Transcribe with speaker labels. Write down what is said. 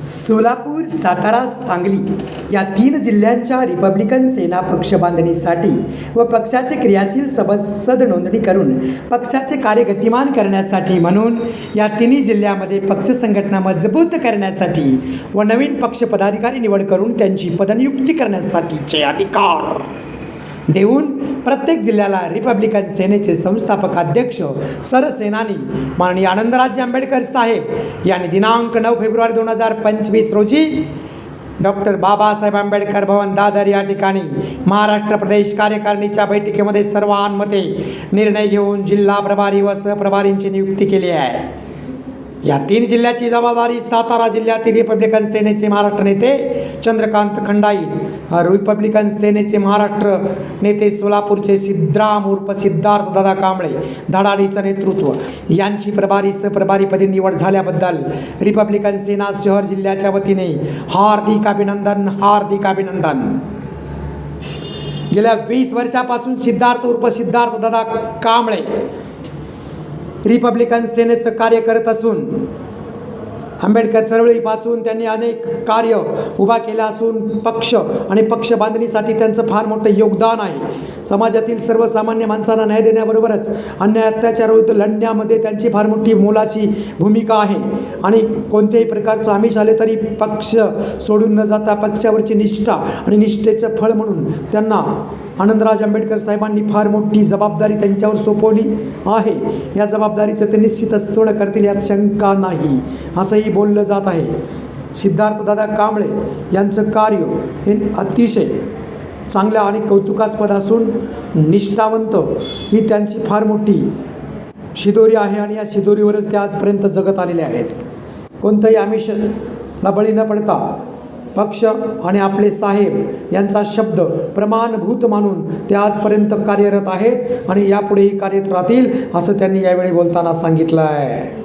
Speaker 1: सोलापूर सातारा सांगली या तीन जिल्ह्यांच्या रिपब्लिकन सेना पक्ष बांधणीसाठी व पक्षाचे क्रियाशील सभासद नोंदणी करून पक्षाचे कार्य गतिमान करण्यासाठी म्हणून या तिन्ही जिल्ह्यामध्ये पक्ष संघटना मजबूत करण्यासाठी व नवीन पक्ष पदाधिकारी निवड करून त्यांची पदनियुक्ती करण्यासाठीचे अधिकार. देऊन प्रत्येक जिल्ह्याला रिपब्लिकन सेनेचे संस्थापक अध्यक्ष सरसेनानी माननीय आनंदराजे आंबेडकर साहेब यांनी दिनांक नऊ फेब्रुवारी दोन हजार पंचवीस रोजी डॉक्टर बाबासाहेब आंबेडकर भवन दादर या ठिकाणी महाराष्ट्र प्रदेश कार्यकारिणीच्या बैठकीमध्ये सर्वांमते निर्णय घेऊन जिल्हा प्रभारी व सहप्रभारींची नियुक्ती केली आहे. या तीन जिल्ह्याची जबाबदारी सातारा जिल्ह्यातील रिपब्लिकन सेनेचे महाराष्ट्र नेते चंद्रकांत खंडाईत रिपब्लिकन सेनेचे महाराष्ट्र नेते सोलापूरचे सिद्धराम उर्फ सिद्धार्थ दादा कांबळे धडाडीचं नेतृत्व. यांची प्रभारी सहप्रभारीपदी निवड झाल्याबद्दल रिपब्लिकन सेना शहर जिल्ह्याच्या वतीने हार्दिक अभिनंदन हार्दिक अभिनंदन. गेल्या वीस वर्षापासून सिद्धार्थ उर्फ सिद्धार्थ दादा कांबळे रिपब्लिकन सेनेचं कार्य करत असून आंबेडकर चळवळीपासून त्यांनी अनेक कार्य उभा केला असून पक्ष आणि पक्ष बांधणीसाठी त्यांचं फार मोठं योगदान आहे. समाजातील सर्वसामान्य माणसांना न्याय देण्याबरोबरच अन्याय अत्याचारविरुद्ध लढण्यामध्ये त्यांची फार मोठी मोलाची भूमिका आहे. आणि कोणत्याही प्रकारचं आमिष आले तरी पक्ष सोडून न जाता पक्षावरची निष्ठा आणि निष्ठेचं फळ म्हणून त्यांना आनंदराज आंबेडकर साहेबांनी फार मोठी जबाबदारी त्यांच्यावर सोपवली आहे. या जबाबदारीचं ते निश्चितच सोडं करतील यात शंका नाही. असंही बोललं जात आहे. सिद्धार्थदादा कांबळे यांचं कार्य हे अतिशय चांगलं आणि कौतुकास्पद असून निष्ठावंत ही त्यांची फार मोठी शिदोरी आहे आणि या शिदोरीवरच ते आजपर्यंत जगत आलेले आहेत. कोणतंही आमिषला बळी न पडता पक्ष आणि आपले साहेब यांचा शब्द प्रमाणभूत मानून ते आजपर्यंत कार्यरत आहेत आणि यापुढेही कार्यरत राहतील असं त्यांनी यावेळी बोलताना सांगितलं आहे.